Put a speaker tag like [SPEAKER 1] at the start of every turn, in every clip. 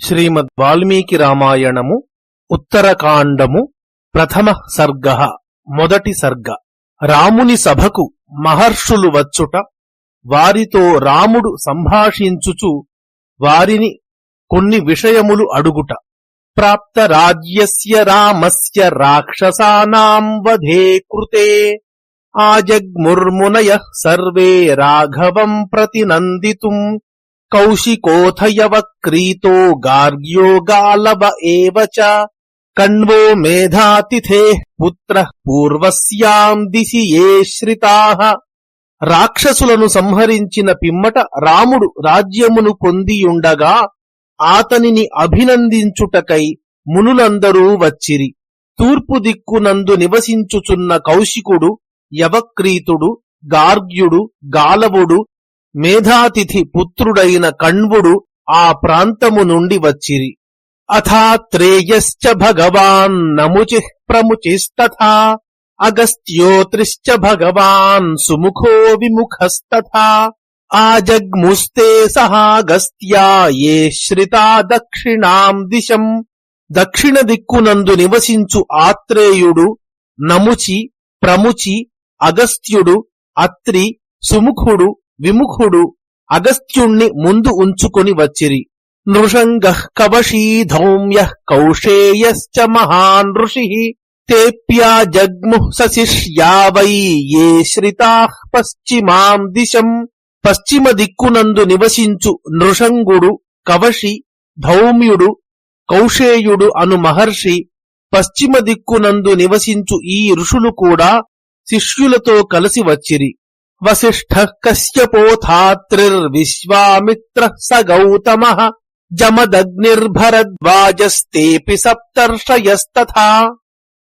[SPEAKER 1] శ్రీమద్ వాల్మీకి రామాయణము ఉత్తరకాండము ప్రథమ సర్గ మొదటి సర్గ. రాముని సభకు మహర్షులు వచ్చుట వారితో రాముడు సంభాషించుచు వారిని కొన్ని విషయములు అడుగుట. ప్రాప్త రాజ్యస్య రామస్య రాక్షసానాం వధే కృతే ఆజగ్ముర్మునయ సర్వే రాఘవం ప్రతినందితుం కౌశికోథయవక్రీతో గార్గ్యో గాలవ ఏవ చ కణ్వో మేధాతిథే పుత్ర పూర్వస్యాం దిశి ఏ రాక్షసులను సంహరించిన పిమ్మట రాముడు రాజ్యమును పొందియుండగా ఆతనిని అభినందించుటకై మునులందరూ వచ్చిరి. తూర్పు దిక్కునందు నివసించుచున్న కౌశికుడు యవక్రీతుడు గార్గ్యుడు గాలవుడు మేధాతిథి పుత్రుడైన కణ్వుడు ఆ ప్రాంతము నుండి వచ్చిరి. అథాత్రేయశ్చ భగవాన్ నముచి ప్రముచిస్తథా అగస్త్యోత్రిశ్చ భగవాన్ సుముఖో విముఖస్తథా ఆజగ్ముస్తే సహాగస్త్యా ఏ శ్రితా దక్షిణాం దిశం దక్షిణ దిక్కునందు నివసించు ఆత్రేయుడు నముచి ప్రముచి అగస్త్యుడు అత్రి సుముఖుడు విముఖుడు అగస్త్యుణ్ణి ముందు ఉంచుకొని వచ్చిరి. నృషంగ కవశీధౌమ్య కౌశేయశ్చ మహాన్ ఋషి తేప్యా జగ్ము సశిష్యావై ఏ శ్రితా పశ్చిమాం దిశం. పశ్చిమ దిక్కునందు నివసించు నృషంగుడు కవషి ధౌమ్యుడు కౌశేయుడు అను మహర్షి. పశ్చిమ దిక్కునందు నివసించు ఈ ఋషులు కూడా శిష్యులతో కలిసి వచ్చిరి. వసిష్ఠ కశ్యపోథాత్రిర్విశ్వామిత్ర స గౌతమ జమదగ్నిర్భరద్వాజస్తేపి సప్తర్షయస్తథా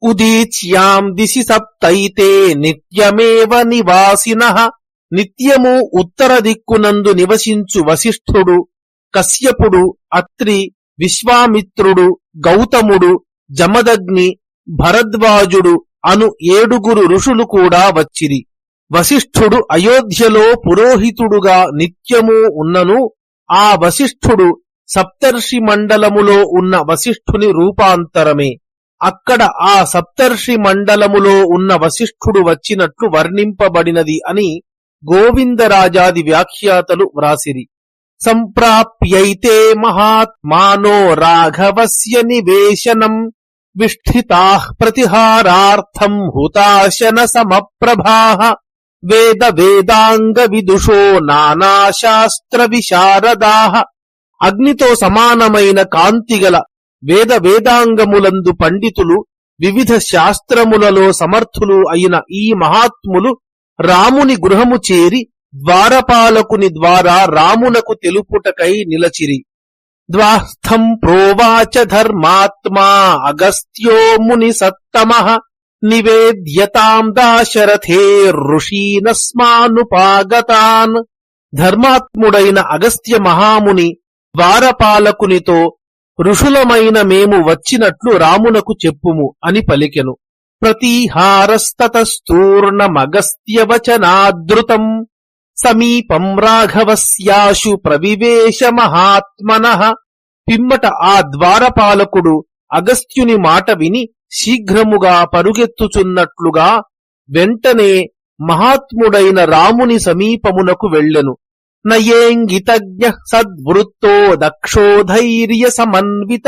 [SPEAKER 1] ఉదీచ్యాం దిశి సప్తైతే నిత్యమేవ నివాసిన నిత్యము ఉత్తర దిక్కునందు నివసించు వశిష్ఠుడు కశ్యపుడు అత్రి విశ్వామిత్రుడు గౌతముడు జమదగ్ని భరద్వాజుడు అను ఏడుగురు ఋషులు కూడా వచ్చిరి వశిష్ఠుడు అయోధ్యలో పురోహితుడుగా నిత్యము ఉన్నను ఆ వశిష్ఠుడు సప్తర్షి మండలములో ఉన్న వశిష్ఠుని రూపాంతరమే. అక్కడ ఆ సప్తర్షి మండలములో ఉన్న వశిష్ఠుడు వచ్చినట్లు వర్ణింపబడినది అని గోవిందరాజాది వ్యాఖ్యాతలు వ్రాసిరి. సంప్రాప్యైతే మహాత్మానో రాఘవస్య నివేశనం విష్ఠితా ప్రతిహారార్థం హుతాశన సమప్రభా వేద వేదాంగ విదుషో నానాశాస్త్ర విశారదాహ అగ్నితో సమానమైన కాంతిగల వేద వేదాంగములందు పండితులు వివిధ శాస్త్రములలో సమర్థులు అయిన ఈ మహాత్ములు రాముని గృహము చేరి ద్వారపాలకుని ద్వారా రామునకు తెలుపుటకై నిలచిరి. ద్వాస్థం ప్రోవాచ ధర్మాత్మా అగస్త్యో ముని సత్తమ. నివేద్యతాం దాశరథే ఋషీనస్మానుపాగతాన్ ధర్మాత్ముడైన అగస్త్య మహాముని ద్వారపాలకునితో ఋషులమైన మేము వచ్చినట్లు రామునకు చెప్పుము అని పలికెను. ప్రతీహారస్తతస్తూర్ణమగస్త్యవచనాదృతం సమీపం రాఘవస్యాశు ప్రవివేశ మహాత్మన. పిమ్మట ఆ ద్వారపాలకుడు అగస్త్యుని మాట విని శీఘ్రముగా పరుగెత్తుచున్నట్లుగా వెంటనే మహాత్ముడైన రాముని సమీపమునకు వెళ్ళెను. నయేంగితజ్ఞ సద్వృత్తో దక్షోధైర్య సమన్విత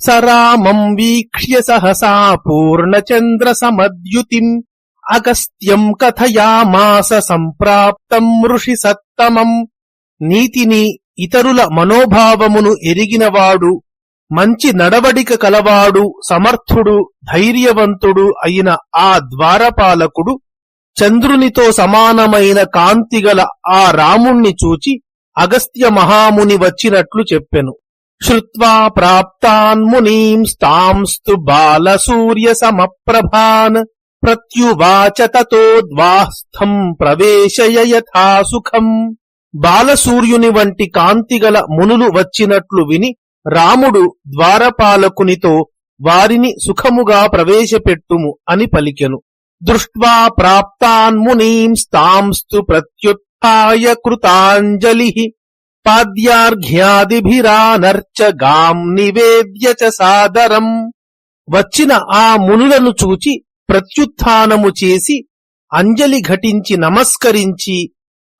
[SPEAKER 1] స రామం వీక్ష్య సహసా పూర్ణచంద్ర సమద్యుతిం అగస్త్యం కథయామాస సంప్రాప్తం ఋషి సత్తమం. నీతిని ఇతరుల మనోభావమును ఎరిగినవాడు మంచి నడవడిక కలవాడు సమర్థుడు ధైర్యవంతుడు అయిన ఆ ద్వారపాలకుడు చంద్రునితో సమానమైన కాంతిగల ఆ రాముణ్ణి చూచి అగస్త్య మహాముని వచ్చినట్లు చెప్పెను. శ్రుత్వా ప్రాప్తాన్ బాల బాలసూర్య సమప్రభాన్ ప్రత్యువాచ తతోద్వాస్థం ప్రవేశయ యథా సుఖం బాలసూర్యుని వంటి కాంతిగల మునులు వచ్చినట్లు విని రాముడు ద్వారపాలకునితో వారిని సుఖముగా ప్రవేశపెట్టుము అని పలికెను. దృష్ట్వా ప్రాప్తాన్మునీంస్తాంస్తు ప్రత్యుత్య కృతాంజలి పాద్యార్ఘ్యాదిభిరానర్చ గాం నివేద్య చ సాదరం. వచ్చిన ఆ మునులను చూచి ప్రత్యుత్నము చేసి అంజలి ఘటించి నమస్కరించి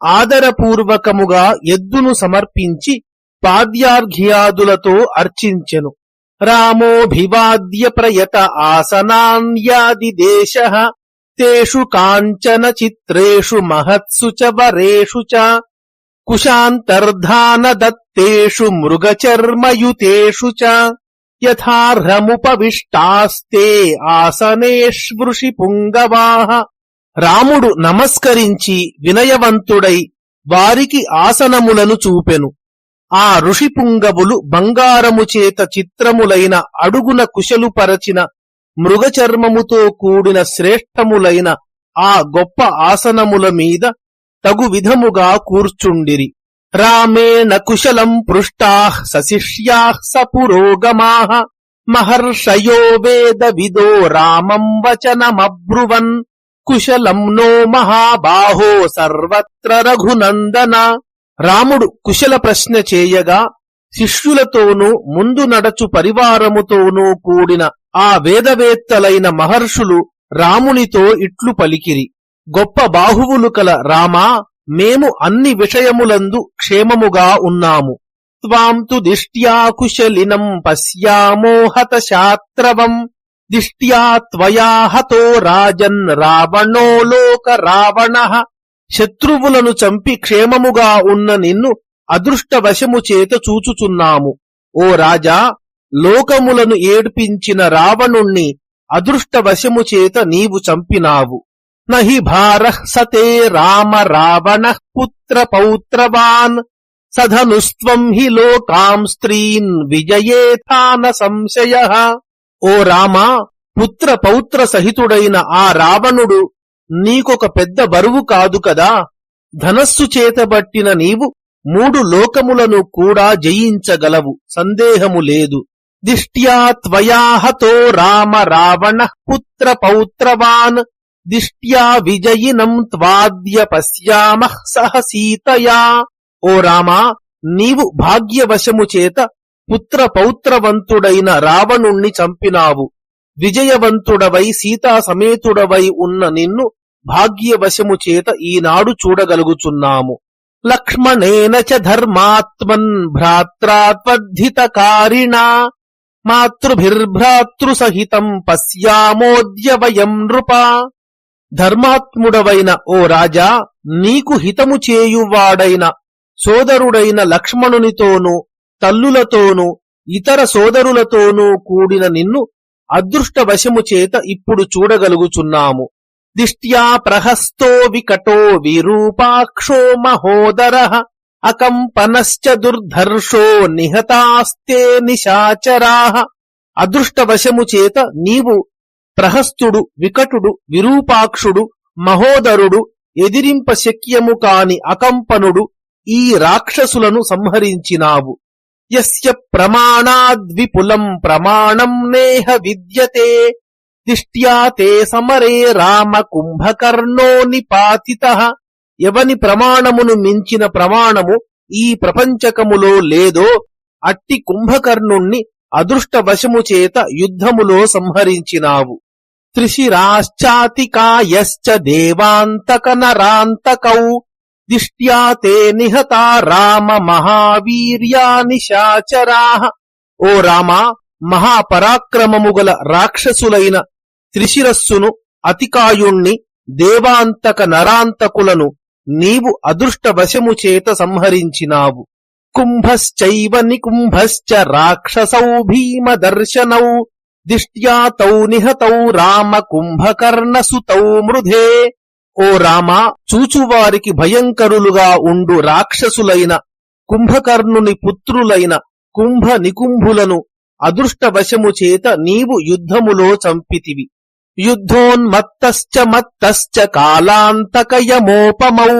[SPEAKER 1] ఆదరపూర్వకముగా ఎద్దును సమర్పించి పాద్యార్ఘ్యాదులతో అర్చించెను. రామోభివాద్య ప్రయత ఆసనాన్యాది దేశ. తేషు కాంచన చిత్రేషు మహత్సు చ వరేషు చ. కుశాంతర్ధాన దత్తేషు మృగచర్మయుతేషు చ. యథార్హముపవిష్టాస్తే ఆసనేష్వృషి పుంగవాహ రాముడు నమస్కరించి వినయవంతుడై వారికి ఆసనములను చూపెను. ఆ ఋషిపుంగవులు బంగారము చేత చిత్రములైన అడుగున కుశలుపరచిన మృగచర్మముతో కూడిన శ్రేష్టములైన ఆ గొప్ప ఆసనముల మీద తగు విధముగా కూర్చుండిరి. రామేణ కుశలం పృష్టాః సశిష్యాః సపురోగమాః మహర్షయో వేద విదో రామం వచనమబ్రువన్. కుశలం నో మహాబాహో సర్వత్ర రఘునందన రాముడు కుశల ప్రశ్న చేయగా శిష్యులతోనూ ముందు నడచు పరివారముతోనూ కూడిన ఆ వేదవేత్తలైన మహర్షులు రామునితో ఇట్లు పలికిరి. గొప్ప బాహువులు కల రామా మేము అన్ని విషయములందు క్షేమముగా ఉన్నాము. త్వాం తు దిష్ట్యా కుశలినం పశ్యామోహత హతశాత్రవం దిష్ట్యా త్వయా హతో రాజన్ రావణో లోక రావణ. శత్రువులను చంపి క్షేమముగా ఉన్న నిన్ను అదృష్టవశము చేత చూచుచున్నాము. ఓ రాజా లోకములను ఏడ్పించిన రావణుణ్ణి అదృష్టవశము చేత నీవు చంపినావు. నహి భారః సతే రామ రావణ పుత్ర పౌత్రవాన్ సధనుస్త్వం హి లోకాం స్త్రీన్ విజయేథాన సంశయ. ఓ రామా పుత్ర పౌత్ర సహితుడైన ఆ రావణుడు నీకొక పెద్ద బరువు కాదు కదా. ధనస్సు చేతబట్టిన నీవు మూడు లోకములను కూడా జయించగలవు. సందేహము లేదు. దిష్ట్యా త్వయాహతో రామ రావణ పుత్ర పౌత్రవాన్. దిష్ట్యా విజయినం త్వాద్య పశ్యామ సహ సీతయా. ఓ రామా నీవు భాగ్యవశము చేత పుత్ర పౌత్రవంతుడైన రావణుణ్ణి చంపినావు. విజయవంతుడవై సీతా సమేతుడవై ఉన్న నిన్ను భాగ్యవశము చేత ఈనాడు చూడగలుగుచున్నాము. లక్ష్మణేన చ ధర్మాత్మన్ భ్రాత్రాత్వద్ధితకారిణా మాతృభిర్భ్రాతృసహితం పశ్యామోద్య వయం నృపా. ధర్మాత్ముడవైన ఓ రాజా నీకు హితము చేయువాడైన సోదరుడైన లక్ష్మణునితోనూ తల్లులతోనూ ఇతర సోదరులతోనూ కూడిన నిన్ను అదృష్టవశము చేత ఇప్పుడు చూడగలుగుచున్నాము. దిష్ట్యా ప్రహస్తో వికటో విరూపాక్షో మహోదర అకంపనశ్చ దుర్ధర్షో నిహతాస్తే నిశాచరా. అదృష్టవశము చేత నీవు ప్రహస్తుడు వికటుడు విరూపాక్షుడు మహోదరుడు ఎదిరింప శక్యము కాని అకంపనుడు ఈ రాక్షసులను సంహరించినావు. యస్య ప్రమాణాద్విపులం ప్రమాణం నేహ విద్యతే దిష్ట్యా తే సమరే రామ కుంభకర్ణో నిపాతిత. ఎవని ప్రమాణమును మించిన ప్రమాణము ఈ ప్రపంచకములో లేదో అట్టి కుంభకర్ణుణ్ణి అదృష్టవశము చేత యుద్ధములో సంహరించినావు. త్రిశిరాశ్చాతికాయశ్చ దేవాంతక నరాంతకౌ దిష్ట్యా తే నిహతా రామ మహావీర్యా నిశాచరాహ ఓ రామా మహాపరాక్రమము గల రాక్షసులైన త్రిశిరస్సును అతికాయుణ్ణి దేవాంతక నరాంతకులను నీవు అదృష్టవశము చేత సంహరించినావు. కుంభశ్చైవ నికుంభశ్చ రాక్షసౌ భీమదర్శనౌ. దిష్ట్యా తౌ నిహతౌ రామ కుంభకర్ణసుతౌ మృధే. ఓ రామా చూచువారికి భయంకరులుగా ఉండు రాక్షసులైన కుంభకర్ణుని పుత్రులైన కుంభ నికుంభులను అదృష్టవశము చేత నీవు యుద్ధములో చంపితివి. యుద్ధోన్మత్తశ్చ మత్తశ్చ కాలాంతకయమోపమౌ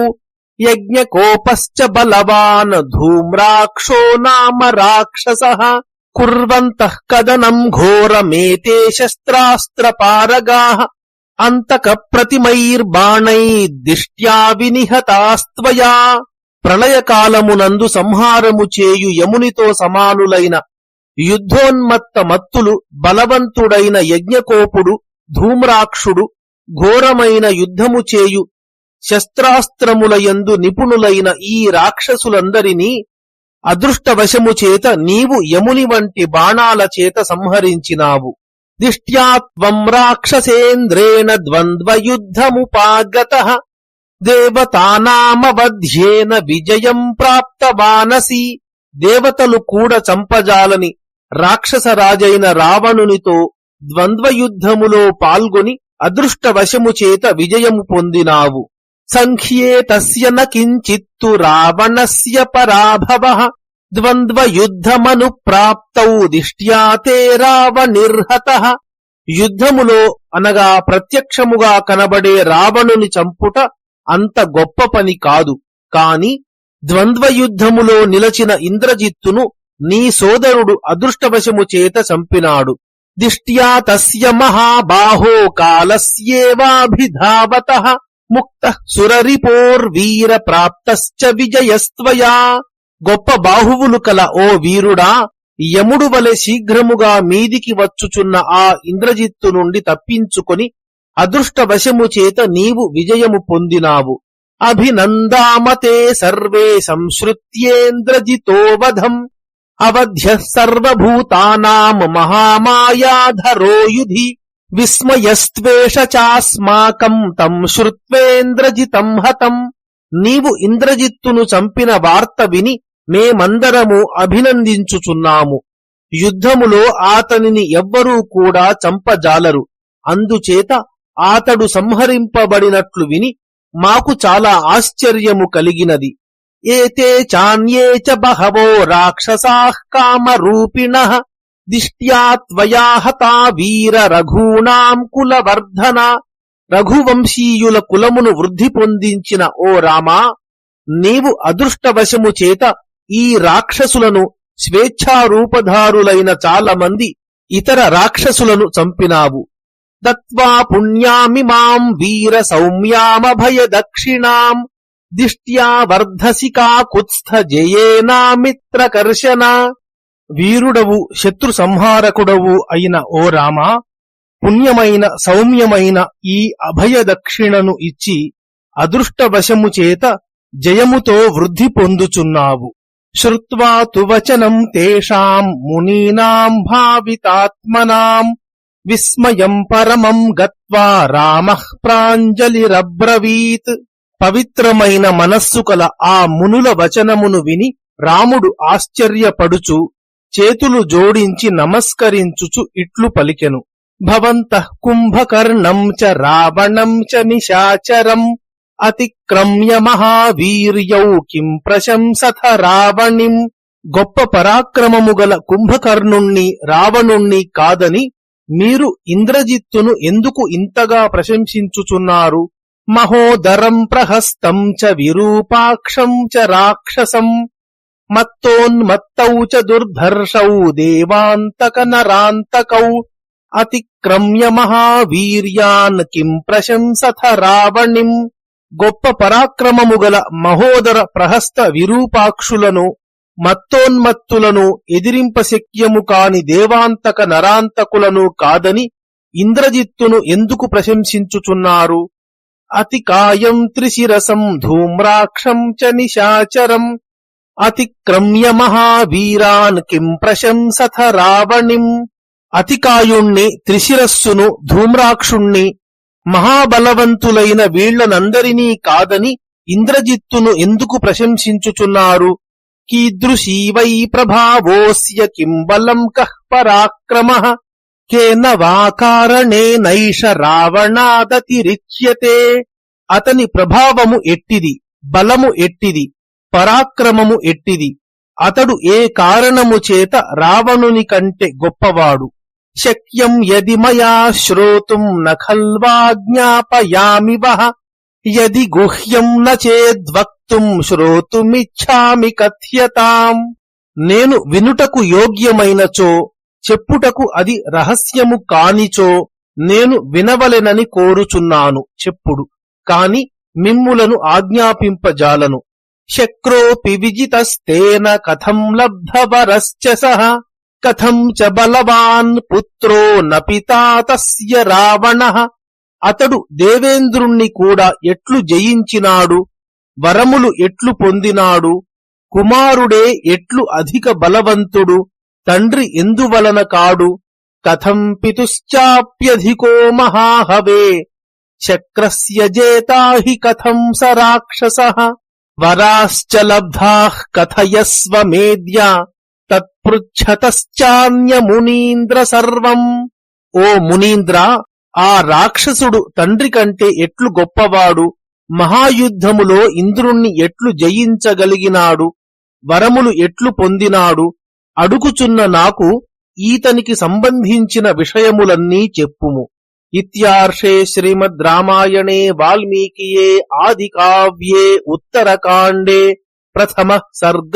[SPEAKER 1] యజ్ఞకోపశ్చ బలవాన్ ధూమ్రాక్షో నామ రాక్షస కుర్వంతః కదనం ఘోరమేతే శస్త్రాస్త్రపారగా. అంతక ప్రతిమైర్బాణై దిష్ట్యా వినిహతాస్త్వయా ప్రళయకాలమునందు సంహారము చేయు యమునితో సమానులైన యుద్ధోన్మత్త మత్తులు బలవంతుడైన యజ్ఞకోపుడు ధూమ్రాక్షుడు ఘోరమైన యుద్ధము చేయు శస్త్రాస్త్రములయందు నిపుణులైన ఈ రాక్షసులందరినీ అదృష్టవశము చేత నీవు యముని వంటి బాణాల చేత సంహరించినావు. దిష్ట్యాత్వం రాక్షసేంద్రేణ ద్వంద్వయుద్ధముపాగత దేవతానామవధ్యేన విజయం ప్రాప్తవానసి దేవతలు కూడా చంపజాలని రాక్షసరాజైన రావణునితో ద్వంద్వయుద్ధములో పాల్గొని అదృష్టవశము చేత విజయము పొందినావు। సంఖ్యే తస్య న రావణస్య పరాభవ। ద్వంద్వయుద్ధమను ప్రాప్తౌ దిష్ట్యాతే రావణిర్హత యుద్ధములో అనగా ప్రత్యక్షముగా కనబడే రావణుని చంపుట అంత గొప్ప పని కాదు. కాని ద్వంద్వయుద్ధములో నిలచిన ఇంద్రజిత్తును నీ సోదరుడు అదృష్టవశము చేత చంపినాడు. దిష్ట్యా తస్య మహాబాహో కాలస్యేవాభిధావత. ముక్త సురరిపోర్వీర ప్రాప్తశ్చ విజయస్త్వయా. గొప్ప బాహువులు కల ఓ వీరుడా యముడు వలె శీఘ్రముగా మీదికి వచ్చుచున్న ఆ ఇంద్రజిత్తు నుండి తప్పించుకొని అదృష్టవశము చేత నీవు విజయము పొందినావు. అభినందామతే సర్వే సంశ్రుత్యేంద్రజితోవధం. అవధ్య సర్వభూతానాం మహామాయాధరోయుధి. విస్మయస్త్వేష చాస్మాకం తం శ్రుత్వేంద్రజితం హతం. నీవు ఇంద్రజిత్తును చంపిన వార్త విని మేమందరము అభినందించుచున్నాము. యుద్ధములో ఆతనిని ఎవ్వరూ కూడా చంపజాలరు. అందుచేత ఆతడు సంహరింపబడినట్లు విని మాకు చాలా ఆశ్చర్యము కలిగినది. ఏతే చాన్యే చ బహవో రాక్షసాః కామరూపిణ దిష్ట్యా త్వయా హతా వీర రఘూణాం కులవర్ధన రఘువంశీయుల కులమును వృద్ధి పొందించిన ఓ రామా నీవు అదృష్టవశము చేత ఈ రాక్షసులను స్వేచ్ఛారూపధారులైన చాలామంది ఇతర రాక్షసులను చంపినావు. దత్వా పుణ్యామిమాం వీర సౌమ్యామభయ దక్షిణాం దిష్ట్యా వర్ధసికా కుత్స్థ జయేనామిత్రకర్షణ వీరుడవు శత్రు సంహారకుడవు అయిన ఓ రామా పుణ్యమైన సౌమ్యమైన ఈ అభయ దక్షిణను ఇచ్చి అదృష్టవశము చేత జయముతో వృద్ధి పొందుచున్నావు. శ్రువా తు వచనం తేషాం మునీనాం భావితాత్మనాం. విస్మయం పరమం గత్వా రామ ప్రాంజలిరబ్రవీత్. పవిత్రమైన మనస్సు కల ఆ మునుల వచనమును విని రాముడు ఆశ్చర్యపడుచు చేతులు జోడించి నమస్కరించుచు ఇట్లు పలికెను. భవంతః కుంభకర్ణం చ రావణం చ నిశాచరం. అతిక్రమ్య మహావీర్యౌ కిం ప్రశంసథ రావణిం. గొప్ప పరాక్రమము గల కుంభకర్ణుణ్ణి రావణుణ్ణి కాదని మీరు ఇంద్రజిత్తును ఎందుకు ఇంతగా ప్రశంసించుచున్నారు? మహోదరం ప్రహస్తం చ విరూపాక్షం చ రాక్షసం. మత్తోన్మత్తౌ చ దుర్ధర్షౌ దేవాంతక నరాంతకౌ. అతిక్రమ్య మహావీర్యాన్ కిం ప్రశంసథ రావణిం. గొప్ప పరాక్రమము గల మహోదర ప్రహస్త విరూపాక్షులను మత్తోన్మత్తులను ఎదిరింపశక్యము కాని దేవాంతక నరాంతకులను కాదని ఇంద్రజిత్తును ఎందుకు ప్రశంసించుచున్నారు? అతికాయం త్రిశిరసం ధూమ్రాక్షం చ నిశాచరం. అతిక్రమ్య మహావీరాన్ కిం ప్రశంసథ రావణిం. అతికాయుణ్ణి త్రిశిరస్సును ధూమ్రాక్షుణ్ణి మహాబలవంతులైన వీళ్ళనందరినీ కాదని ఇంద్రజిత్తును ఎందుకు ప్రశంసించుచున్నారు? కీదృశీవై ప్రభావోస్య కిం బలం కః పరాక్రమ? కేన వా కారణేనైష రావణాదతిరిచ్యతే? అతని ప్రభావము ఎట్టిది? బలము ఎట్టిది? పరాక్రమము ఎట్టిది? అతడు ఏ కారణము చేత రావణుని కంటే గొప్పవాడు? శక్యం యది మయా శ్రోతుం నఖల్వాజ్ఞాపయామి వహ యది గుహ్యం న చేద్వక్తుం శ్రోతుమిచ్ఛామి కథ్యతాం నేను వినుటకు యోగ్యమైనచో చెప్పుటకు అది రహస్యము కానిచో నేను వినవలెనని కోరుచున్నాను చెప్పుడు కాని మిమ్ములను ఆజ్ఞాపింపజాలను శక్రోపి విజితస్తేన కథం లబ్ధవరశ్చ సహ కథం చ బలవాన్ పుత్రో నపితా తస్య రావణ. అతడు దేవేంద్రుణ్ణి కూడా ఎట్లు జయించినాడు వరములు ఎట్లు పొందినాడు కుమారుడే ఎట్లు అధిక బలవంతుడు తండ్రి ఎందువలన కాడు కథం పితుశ్చాప్యధికో మహాహవే. చక్రస్య జేతా హి కథం స రాక్షస. వరాశ్చ లబ్ధా కథయస్వ మేద్యా. తత్పృచ్ఛతశ్చాన్య మునీంద్ర సర్వం ఓ మునీంద్ర ఆ రాక్షసుడు తండ్రి కంటే ఎట్లు గొప్పవాడు? మహాయుద్ధములో ఇంద్రుణ్ణి ఎట్లు జయించగలిగినాడు? వరములు ఎట్లు పొందినాడు? అడుగుచున్న నాకు ఈతనికి సంబంధించిన విషయములన్నీ చెప్పుము. ఇత్యార్షే శ్రీమద్ రామాయణే వాల్మీకియే ఆది కావ్యే ఉత్తరకాండే ప్రథమ సర్గ.